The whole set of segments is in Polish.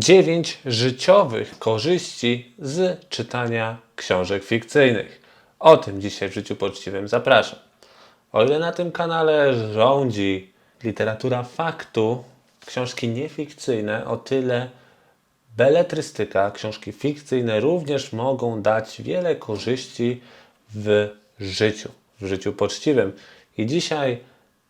9 życiowych korzyści z czytania książek fikcyjnych. O tym dzisiaj w życiu poczciwym zapraszam. O ile na tym kanale rządzi literatura faktu, książki niefikcyjne, o tyle beletrystyka, książki fikcyjne również mogą dać wiele korzyści w życiu, w życiu poczciwym. I dzisiaj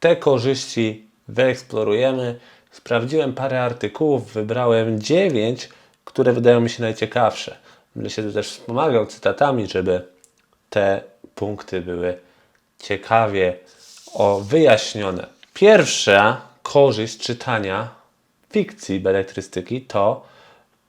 te korzyści wyeksplorujemy. Sprawdziłem parę artykułów, wybrałem dziewięć, które wydają mi się najciekawsze. Będę się też wspomagał cytatami, żeby te punkty były ciekawie o, wyjaśnione. Pierwsza korzyść czytania fikcji beletrystyki to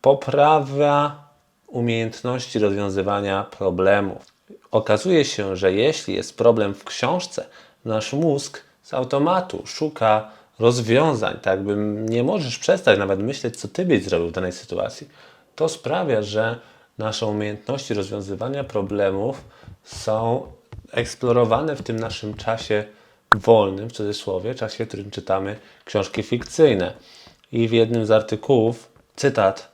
poprawa umiejętności rozwiązywania problemów. Okazuje się, że jeśli jest problem w książce, nasz mózg z automatu szuka rozwiązań, tak by nie możesz przestać nawet myśleć, co ty byś zrobił w danej sytuacji. To sprawia, że nasze umiejętności rozwiązywania problemów są eksplorowane w tym naszym czasie wolnym, w cudzysłowie, czasie, w którym czytamy książki fikcyjne. I w jednym z artykułów cytat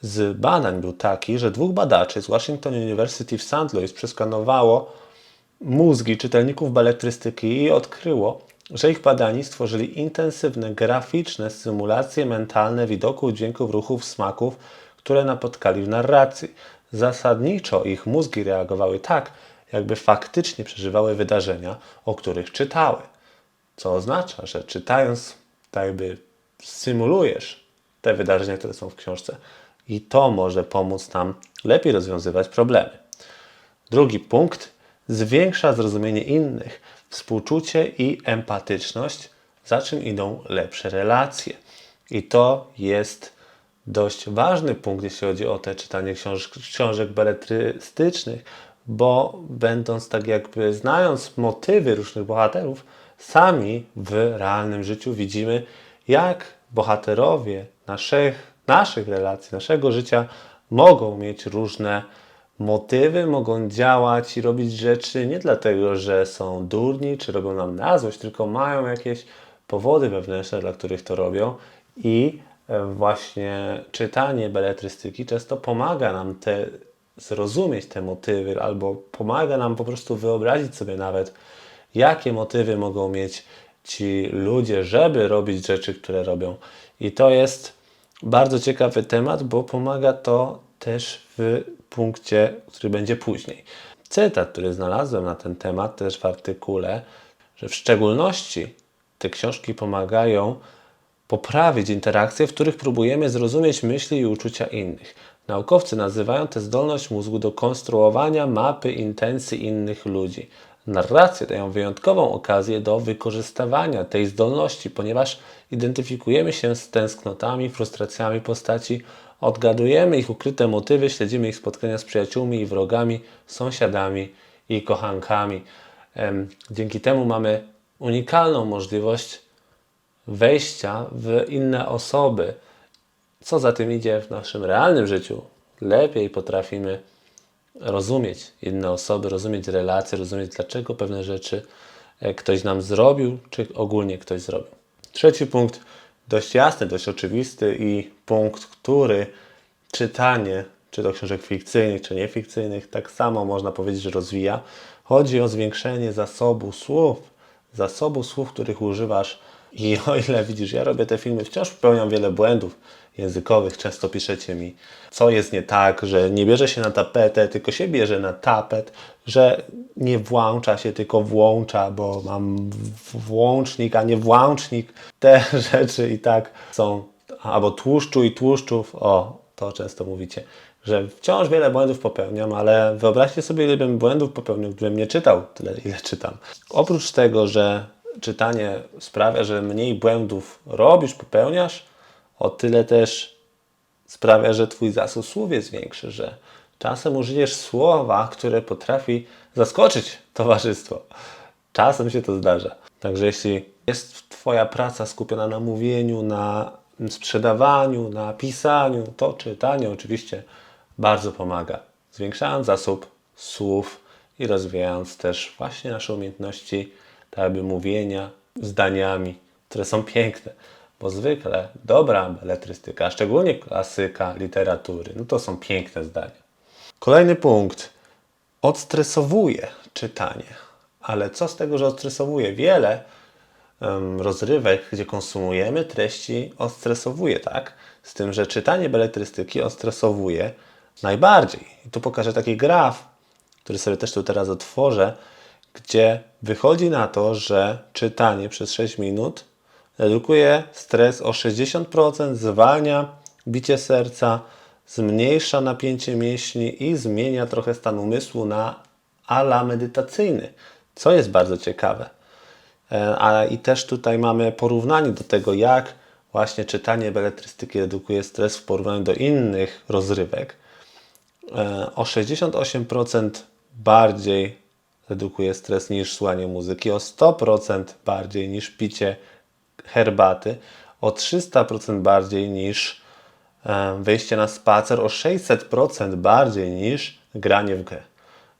z badań był taki, że dwóch badaczy z Washington University w St. Louis przeskanowało mózgi czytelników beletrystyki i odkryło, że ich badani stworzyli intensywne, graficzne symulacje mentalne widoków, dźwięków, ruchów, smaków, które napotkali w narracji. Zasadniczo ich mózgi reagowały tak, jakby faktycznie przeżywały wydarzenia, o których czytały. Co oznacza, że czytając, tak jakby symulujesz te wydarzenia, które są w książce, i to może pomóc nam lepiej rozwiązywać problemy. Drugi punkt zwiększa zrozumienie innych, współczucie i empatyczność, za czym idą lepsze relacje. I to jest dość ważny punkt, jeśli chodzi o te czytanie książ książek beletrystycznych, bo będąc tak jakby znając motywy różnych bohaterów, sami w realnym życiu widzimy, jak bohaterowie naszych, naszych relacji, naszego życia mogą mieć różne motywy, mogą działać i robić rzeczy nie dlatego, że są durni, czy robią nam na złość, tylko mają jakieś powody wewnętrzne, dla których to robią i e, właśnie czytanie beletrystyki często pomaga nam te, zrozumieć te motywy, albo pomaga nam po prostu wyobrazić sobie nawet, jakie motywy mogą mieć ci ludzie, żeby robić rzeczy, które robią. I to jest bardzo ciekawy temat, bo pomaga to też w punkcie, który będzie później. Cytat, który znalazłem na ten temat, też w artykule, że w szczególności te książki pomagają poprawić interakcje, w których próbujemy zrozumieć myśli i uczucia innych. Naukowcy nazywają tę zdolność mózgu do konstruowania mapy intencji innych ludzi. Narracje dają wyjątkową okazję do wykorzystywania tej zdolności, ponieważ identyfikujemy się z tęsknotami, frustracjami postaci, odgadujemy ich ukryte motywy, śledzimy ich spotkania z przyjaciółmi i wrogami, sąsiadami i kochankami. Dzięki temu mamy unikalną możliwość wejścia w inne osoby. Co za tym idzie w naszym realnym życiu? Lepiej potrafimy rozumieć inne osoby, rozumieć relacje, rozumieć dlaczego pewne rzeczy e, ktoś nam zrobił, czy ogólnie ktoś zrobił. Trzeci punkt, dość jasny, dość oczywisty i punkt, który czytanie, czy to książek fikcyjnych, czy niefikcyjnych, tak samo można powiedzieć, że rozwija. Chodzi o zwiększenie zasobu słów, zasobu słów, których używasz. I o ile widzisz, ja robię te filmy, wciąż popełniam wiele błędów językowych. Często piszecie mi, co jest nie tak, że nie bierze się na tapetę, tylko się bierze na tapet, że nie włącza się, tylko włącza, bo mam włącznik, a nie włącznik. Te rzeczy i tak są, albo tłuszczu i tłuszczów, o, to często mówicie, że wciąż wiele błędów popełniam, ale wyobraźcie sobie, ile bym błędów popełnił, gdybym nie czytał tyle, ile czytam. Oprócz tego, że czytanie sprawia, że mniej błędów robisz, popełniasz, o tyle też sprawia, że Twój zasób słów jest większy, że czasem użyjesz słowa, które potrafi zaskoczyć towarzystwo. Czasem się to zdarza. Także jeśli jest Twoja praca skupiona na mówieniu, na sprzedawaniu, na pisaniu, to czytanie oczywiście bardzo pomaga, zwiększając zasób słów i rozwijając też właśnie nasze umiejętności, tak jakby mówienia zdaniami, które są piękne bo zwykle dobra beletrystyka, szczególnie klasyka literatury, no to są piękne zdania. Kolejny punkt. Odstresowuje czytanie. Ale co z tego, że odstresowuje? Wiele em, rozrywek, gdzie konsumujemy treści, odstresowuje, tak? Z tym, że czytanie beletrystyki odstresowuje najbardziej. I tu pokażę taki graf, który sobie też tu teraz otworzę, gdzie wychodzi na to, że czytanie przez 6 minut redukuje stres o 60%, zwalnia bicie serca, zmniejsza napięcie mięśni i zmienia trochę stan umysłu na ala medytacyjny, co jest bardzo ciekawe. E, A i też tutaj mamy porównanie do tego, jak właśnie czytanie beletrystyki redukuje stres w porównaniu do innych rozrywek. E, O 68% bardziej redukuje stres niż słuchanie muzyki, o 100% bardziej niż picie herbaty, o 300% bardziej niż e, wyjście na spacer, o 600% bardziej niż granie w grę.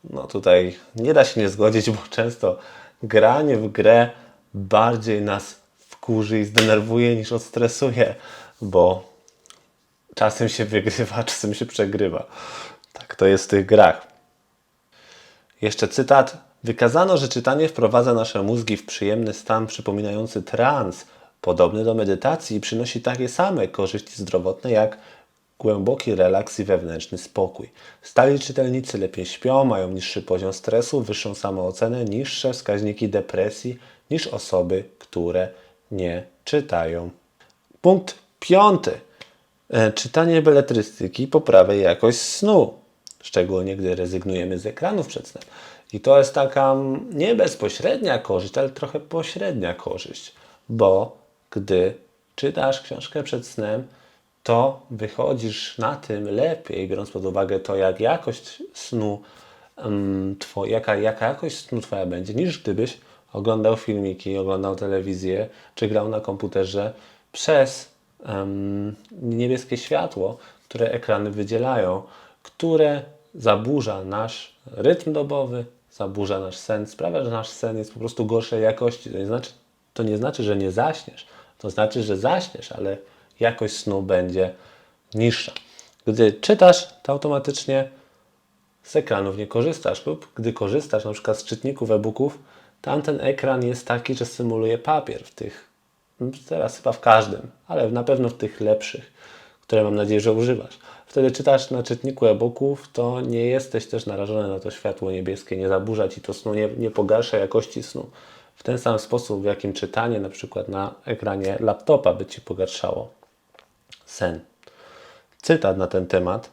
No tutaj nie da się nie zgodzić, bo często granie w grę bardziej nas wkurzy i zdenerwuje niż odstresuje, bo czasem się wygrywa, czasem się przegrywa. Tak to jest w tych grach. Jeszcze cytat. Wykazano, że czytanie wprowadza nasze mózgi w przyjemny stan przypominający trans, podobny do medytacji i przynosi takie same korzyści zdrowotne jak głęboki relaks i wewnętrzny spokój. Stali czytelnicy lepiej śpią, mają niższy poziom stresu, wyższą samoocenę, niższe wskaźniki depresji niż osoby, które nie czytają. Punkt piąty. E, Czytanie beletrystyki poprawia jakość snu, szczególnie gdy rezygnujemy z ekranów przed snem. I to jest taka mm, nie bezpośrednia korzyść, ale trochę pośrednia korzyść, bo gdy czytasz książkę przed snem, to wychodzisz na tym lepiej, biorąc pod uwagę to, jak jakość snu, um, two, jaka, jaka jakość snu Twoja będzie, niż gdybyś oglądał filmiki, oglądał telewizję, czy grał na komputerze przez em, niebieskie światło, które ekrany wydzielają, które zaburza nasz rytm dobowy, zaburza nasz sen, sprawia, że nasz sen jest po prostu gorszej jakości. To nie znaczy, to nie znaczy że nie zaśniesz, to znaczy, że zaśniesz, ale jakość snu będzie niższa. Gdy czytasz, to automatycznie z ekranów nie korzystasz lub gdy korzystasz na przykład z czytników e-booków, tamten ekran jest taki, że symuluje papier w tych, teraz chyba w każdym, ale na pewno w tych lepszych, które mam nadzieję, że używasz. Wtedy czytasz na czytniku e-booków, to nie jesteś też narażony na to światło niebieskie, nie zaburza Ci to snu, nie, nie pogarsza jakości snu. W ten sam sposób, w jakim czytanie na przykład na ekranie laptopa by Ci pogarszało sen. Cytat na ten temat.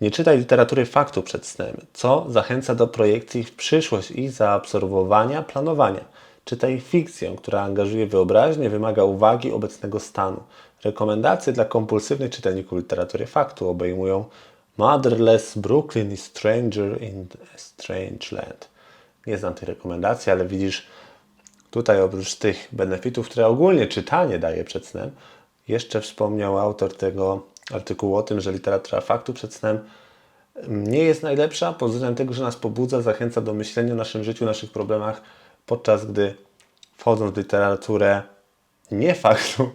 Nie czytaj literatury faktu przed snem, co zachęca do projekcji w przyszłość i zaabsorbowania planowania. Czytaj fikcję, która angażuje wyobraźnię, wymaga uwagi obecnego stanu. Rekomendacje dla kompulsywnych czytelników literatury faktu obejmują Motherless Brooklyn i Stranger in a Strange Land. Nie znam tych rekomendacji, ale widzisz, Tutaj oprócz tych benefitów, które ogólnie czytanie daje przed snem, jeszcze wspomniał autor tego artykułu o tym, że literatura faktu przed snem nie jest najlepsza pod względem tego, że nas pobudza, zachęca do myślenia o naszym życiu, naszych problemach, podczas gdy wchodząc w literaturę nie faktu,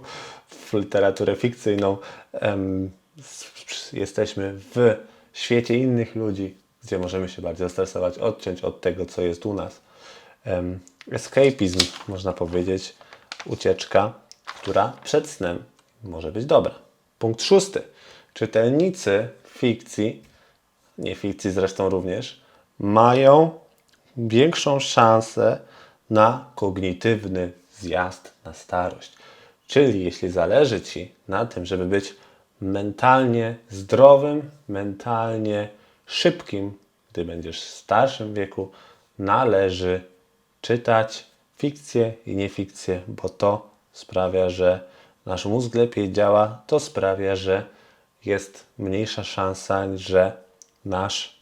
w literaturę fikcyjną, jesteśmy w świecie innych ludzi, gdzie możemy się bardziej zestresować, odciąć od tego, co jest u nas. Escapizm, można powiedzieć, ucieczka, która przed snem może być dobra. Punkt szósty. Czytelnicy fikcji, nie fikcji zresztą również, mają większą szansę na kognitywny zjazd na starość. Czyli jeśli zależy Ci na tym, żeby być mentalnie zdrowym, mentalnie szybkim, gdy będziesz w starszym wieku, należy czytać fikcję i niefikcję, bo to sprawia, że nasz mózg lepiej działa, to sprawia, że jest mniejsza szansa, że nasz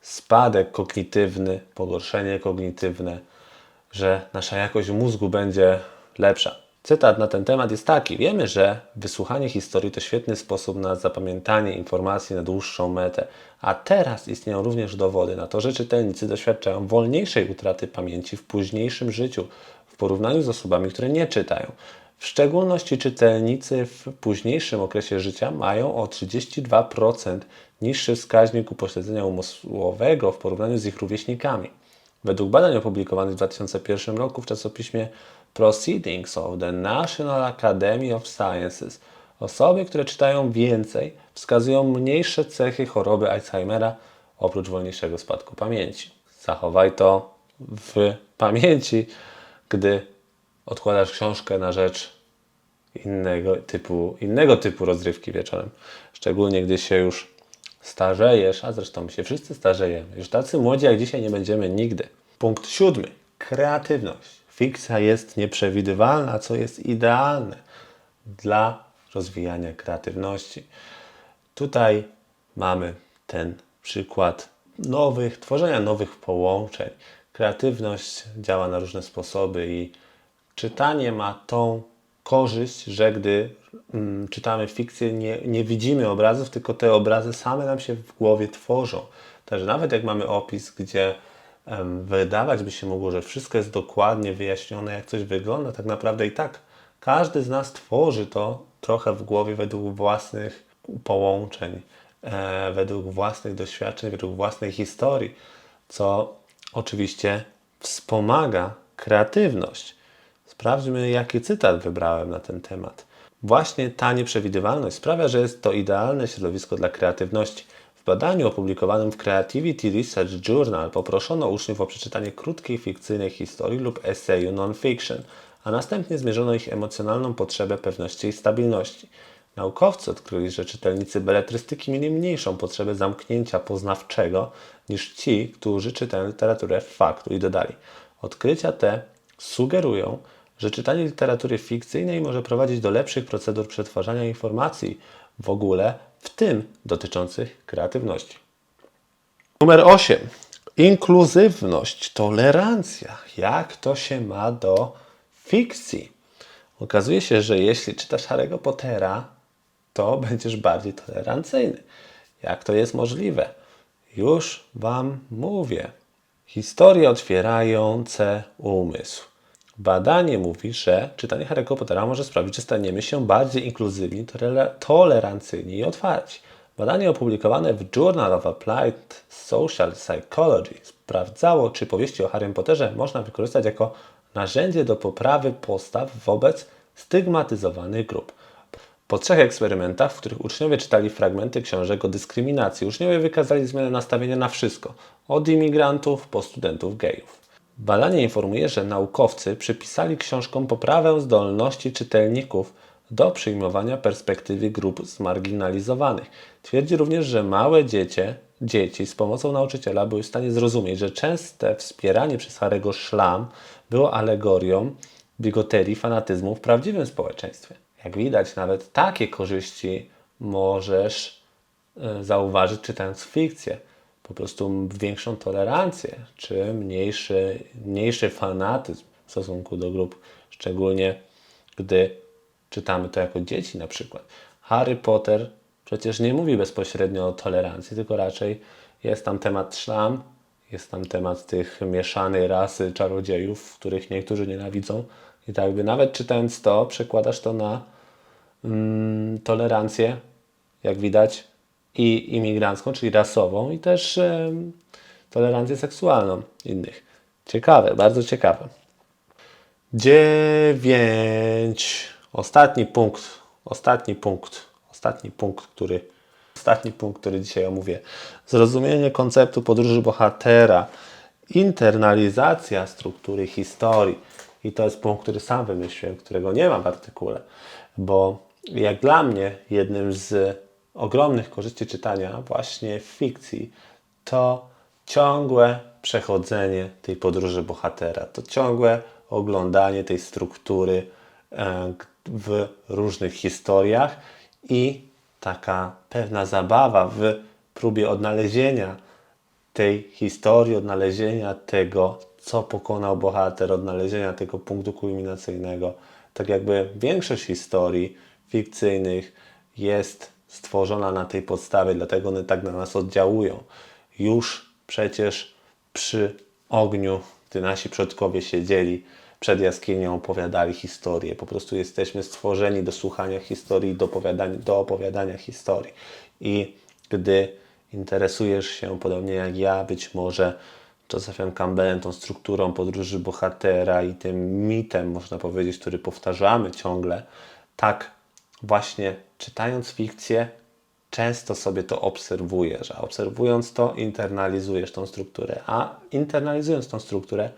spadek kognitywny, pogorszenie kognitywne, że nasza jakość mózgu będzie lepsza. Cytat na ten temat jest taki: Wiemy, że wysłuchanie historii to świetny sposób na zapamiętanie informacji na dłuższą metę, a teraz istnieją również dowody na to, że czytelnicy doświadczają wolniejszej utraty pamięci w późniejszym życiu w porównaniu z osobami, które nie czytają. W szczególności czytelnicy w późniejszym okresie życia mają o 32% niższy wskaźnik upośledzenia umysłowego w porównaniu z ich rówieśnikami. Według badań opublikowanych w 2001 roku w czasopiśmie Proceedings of the National Academy of Sciences osoby, które czytają więcej, wskazują mniejsze cechy choroby Alzheimera oprócz wolniejszego spadku pamięci. Zachowaj to w pamięci, gdy odkładasz książkę na rzecz innego typu, innego typu rozrywki wieczorem. Szczególnie gdy się już starzejesz, a zresztą się wszyscy starzejemy. Już tacy młodzi jak dzisiaj nie będziemy nigdy. Punkt siódmy. Kreatywność. Fikcja jest nieprzewidywalna, co jest idealne dla rozwijania kreatywności. Tutaj mamy ten przykład nowych, tworzenia nowych połączeń. Kreatywność działa na różne sposoby i czytanie ma tą korzyść, że gdy mm, czytamy fikcję, nie, nie widzimy obrazów, tylko te obrazy same nam się w głowie tworzą. Także nawet jak mamy opis, gdzie em, wydawać by się mogło, że wszystko jest dokładnie wyjaśnione, jak coś wygląda, tak naprawdę i tak każdy z nas tworzy to trochę w głowie według własnych połączeń, e, według własnych doświadczeń, według własnej historii, co oczywiście wspomaga kreatywność. Sprawdźmy, jaki cytat wybrałem na ten temat. Właśnie ta nieprzewidywalność sprawia, że jest to idealne środowisko dla kreatywności. W badaniu opublikowanym w Creativity Research Journal poproszono uczniów o przeczytanie krótkiej fikcyjnej historii lub eseju non-fiction, a następnie zmierzono ich emocjonalną potrzebę pewności i stabilności. Naukowcy odkryli, że czytelnicy beletrystyki mieli mniejszą potrzebę zamknięcia poznawczego niż ci, którzy czytają literaturę faktu i dodali. Odkrycia te sugerują, że czytanie literatury fikcyjnej może prowadzić do lepszych procedur przetwarzania informacji w ogóle, w tym dotyczących kreatywności. Numer 8. Inkluzywność, tolerancja. Jak to się ma do fikcji? Okazuje się, że jeśli czytasz Harry'ego Pottera, to będziesz bardziej tolerancyjny. Jak to jest możliwe? Już Wam mówię. Historie otwierające umysł. Badanie mówi, że czytanie Harry'ego Pottera może sprawić, że staniemy się bardziej inkluzywni, tole- tolerancyjni i otwarci. Badanie opublikowane w Journal of Applied Social Psychology sprawdzało, czy powieści o Harrym Potterze można wykorzystać jako narzędzie do poprawy postaw wobec stygmatyzowanych grup. Po trzech eksperymentach, w których uczniowie czytali fragmenty książek o dyskryminacji, uczniowie wykazali zmianę nastawienia na wszystko, od imigrantów po studentów gejów. Badanie informuje, że naukowcy przypisali książkom poprawę zdolności czytelników do przyjmowania perspektywy grup zmarginalizowanych. Twierdzi również, że małe dziecię, dzieci z pomocą nauczyciela były w stanie zrozumieć, że częste wspieranie przez Harego szlam było alegorią bigoterii, fanatyzmu w prawdziwym społeczeństwie. Jak widać, nawet takie korzyści możesz e, zauważyć czytając fikcję. Po prostu większą tolerancję, czy mniejszy, mniejszy fanatyzm w stosunku do grup, szczególnie gdy czytamy to jako dzieci na przykład. Harry Potter przecież nie mówi bezpośrednio o tolerancji, tylko raczej jest tam temat szlam, jest tam temat tych mieszanej rasy czarodziejów, których niektórzy nienawidzą. I tak by nawet czytając to, przekładasz to na mm, tolerancję, jak widać, i imigrancką, czyli rasową, i też em, tolerancję seksualną innych. Ciekawe, bardzo ciekawe. Dziewięć. Ostatni punkt, ostatni punkt, ostatni punkt, który, ostatni punkt, który dzisiaj omówię. Zrozumienie konceptu podróży bohatera, internalizacja struktury historii. I to jest punkt, który sam wymyśliłem, którego nie ma w artykule, bo jak dla mnie jednym z ogromnych korzyści czytania właśnie w fikcji to ciągłe przechodzenie tej podróży bohatera, to ciągłe oglądanie tej struktury e, w różnych historiach i taka pewna zabawa w próbie odnalezienia tej historii, odnalezienia tego, co pokonał bohater, odnalezienia tego punktu kulminacyjnego. Tak jakby większość historii fikcyjnych jest stworzona na tej podstawie, dlatego one tak na nas oddziałują. Już przecież przy ogniu, gdy nasi przodkowie siedzieli przed jaskinią opowiadali historię. Po prostu jesteśmy stworzeni do słuchania historii, do opowiadania, do opowiadania historii. I gdy interesujesz się, podobnie jak ja, być może Josephem Campbellem, tą strukturą podróży bohatera i tym mitem, można powiedzieć, który powtarzamy ciągle, tak właśnie czytając fikcję, często sobie to obserwujesz, a obserwując to, internalizujesz tą strukturę, a internalizując tą strukturę,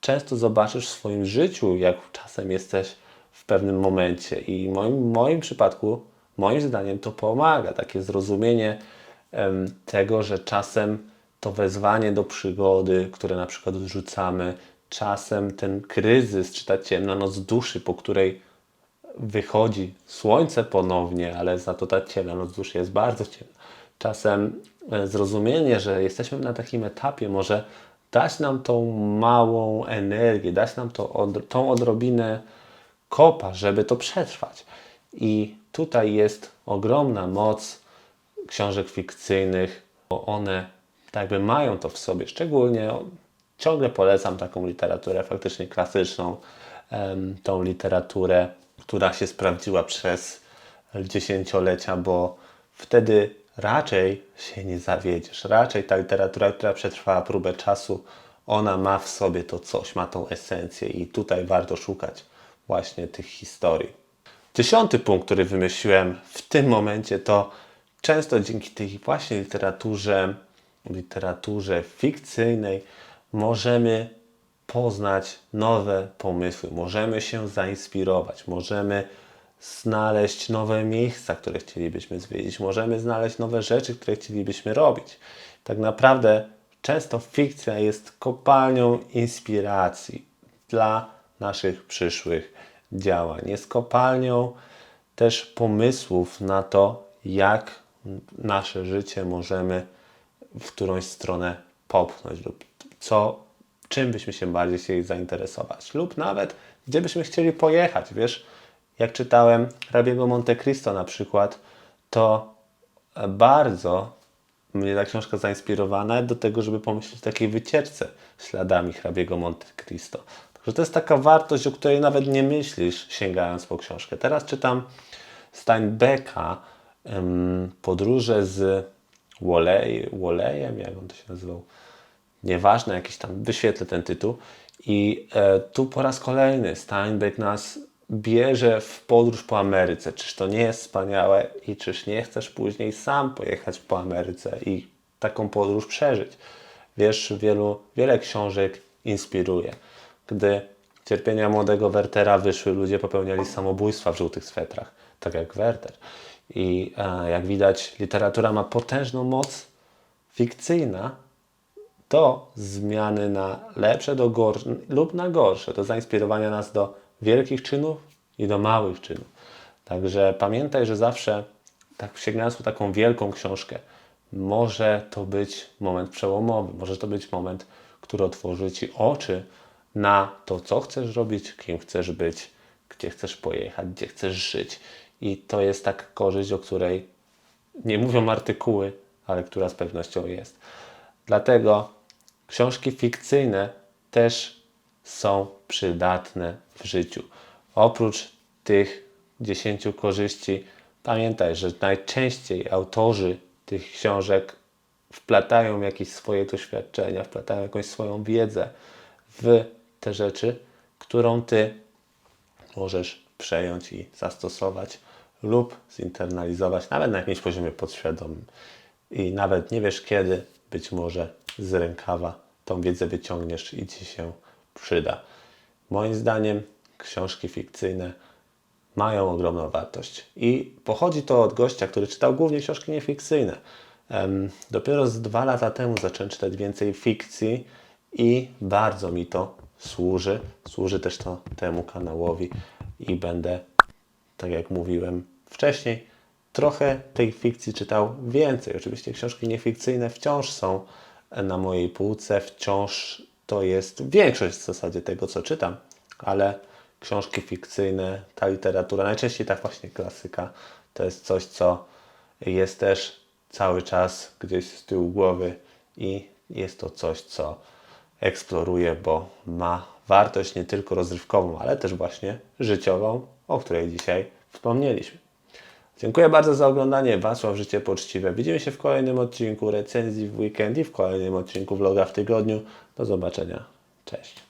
często zobaczysz w swoim życiu, jak czasem jesteś w pewnym momencie. I w moim, moim przypadku, moim zdaniem, to pomaga takie zrozumienie em, tego, że czasem to wezwanie do przygody, które na przykład odrzucamy, czasem ten kryzys, czy ta ciemna noc duszy, po której wychodzi słońce ponownie, ale za to ta ciemna noc duszy jest bardzo ciemna. Czasem e, zrozumienie, że jesteśmy na takim etapie, może dać nam tą małą energię, dać nam to, tą odrobinę kopa, żeby to przetrwać. I tutaj jest ogromna moc książek fikcyjnych, bo one tak jakby mają to w sobie. Szczególnie ciągle polecam taką literaturę faktycznie klasyczną, tą literaturę, która się sprawdziła przez dziesięciolecia, bo wtedy raczej się nie zawiedziesz. Raczej ta literatura, która przetrwała próbę czasu, ona ma w sobie to coś, ma tą esencję i tutaj warto szukać właśnie tych historii. Dziesiąty punkt, który wymyśliłem w tym momencie, to często dzięki tej właśnie literaturze, literaturze fikcyjnej możemy poznać nowe pomysły, możemy się zainspirować, możemy znaleźć nowe miejsca, które chcielibyśmy zwiedzić, możemy znaleźć nowe rzeczy, które chcielibyśmy robić. Tak naprawdę często fikcja jest kopalnią inspiracji dla naszych przyszłych działań. Jest kopalnią też pomysłów na to, jak nasze życie możemy w którąś stronę popchnąć lub co, czym byśmy się bardziej chcieli zainteresować lub nawet gdzie byśmy chcieli pojechać. Wiesz, jak czytałem hrabiego Monte Cristo na przykład, to bardzo mnie ta książka zainspirowała nawet do tego, żeby pomyśleć o takiej wycieczce śladami hrabiego Monte Cristo. Także to jest taka wartość, o której nawet nie myślisz, sięgając po książkę. Teraz czytam Steinbecka em, Podróże z Wolej, Wolejem, jak on to się nazywał, nieważne, jakiś tam, wyświetlę ten tytuł. I e, tu po raz kolejny Steinbeck nas bierze w podróż po Ameryce. Czyż to nie jest wspaniałe i czyż nie chcesz później sam pojechać po Ameryce i taką podróż przeżyć? Wiesz, wielu, wiele książek inspiruje. Gdy cierpienia młodego Wertera wyszły, ludzie popełniali samobójstwa w żółtych swetrach, tak jak Werter. I e, jak widać, literatura ma potężną moc fikcyjna do zmiany na lepsze do gorsze lub na gorsze, do zainspirowania nas do wielkich czynów i do małych czynów. Także pamiętaj, że zawsze tak sięgając po taką wielką książkę, może to być moment przełomowy, może to być moment, który otworzy Ci oczy na to, co chcesz robić, kim chcesz być, gdzie chcesz pojechać, gdzie chcesz żyć. I to jest taka korzyść, o której nie mówią artykuły, ale która z pewnością jest. Dlatego książki fikcyjne też są przydatne w życiu. Oprócz tych 10 korzyści, pamiętaj, że najczęściej autorzy tych książek wplatają jakieś swoje doświadczenia, wplatają jakąś swoją wiedzę w te rzeczy, którą ty możesz przejąć i zastosować lub zinternalizować nawet na jakimś poziomie podświadomym. I nawet nie wiesz kiedy, być może z rękawa tą wiedzę wyciągniesz i ci się przyda. Moim zdaniem książki fikcyjne mają ogromną wartość. I pochodzi to od gościa, który czytał głównie książki niefikcyjne. Dopiero z dwa lata temu zacząłem czytać więcej fikcji i bardzo mi to służy. Służy też to temu kanałowi i będę, tak jak mówiłem wcześniej, trochę tej fikcji czytał więcej. Oczywiście książki niefikcyjne wciąż są na mojej półce, wciąż to jest większość w zasadzie tego, co czytam, ale książki fikcyjne, ta literatura, najczęściej tak właśnie klasyka, to jest coś, co jest też cały czas gdzieś z tyłu głowy i jest to coś, co eksploruje, bo ma wartość nie tylko rozrywkową, ale też właśnie życiową, o której dzisiaj wspomnieliśmy. Dziękuję bardzo za oglądanie. Wacław Życie Poczciwe. Widzimy się w kolejnym odcinku recenzji w weekend i w kolejnym odcinku vloga w tygodniu. Do zobaczenia. Cześć.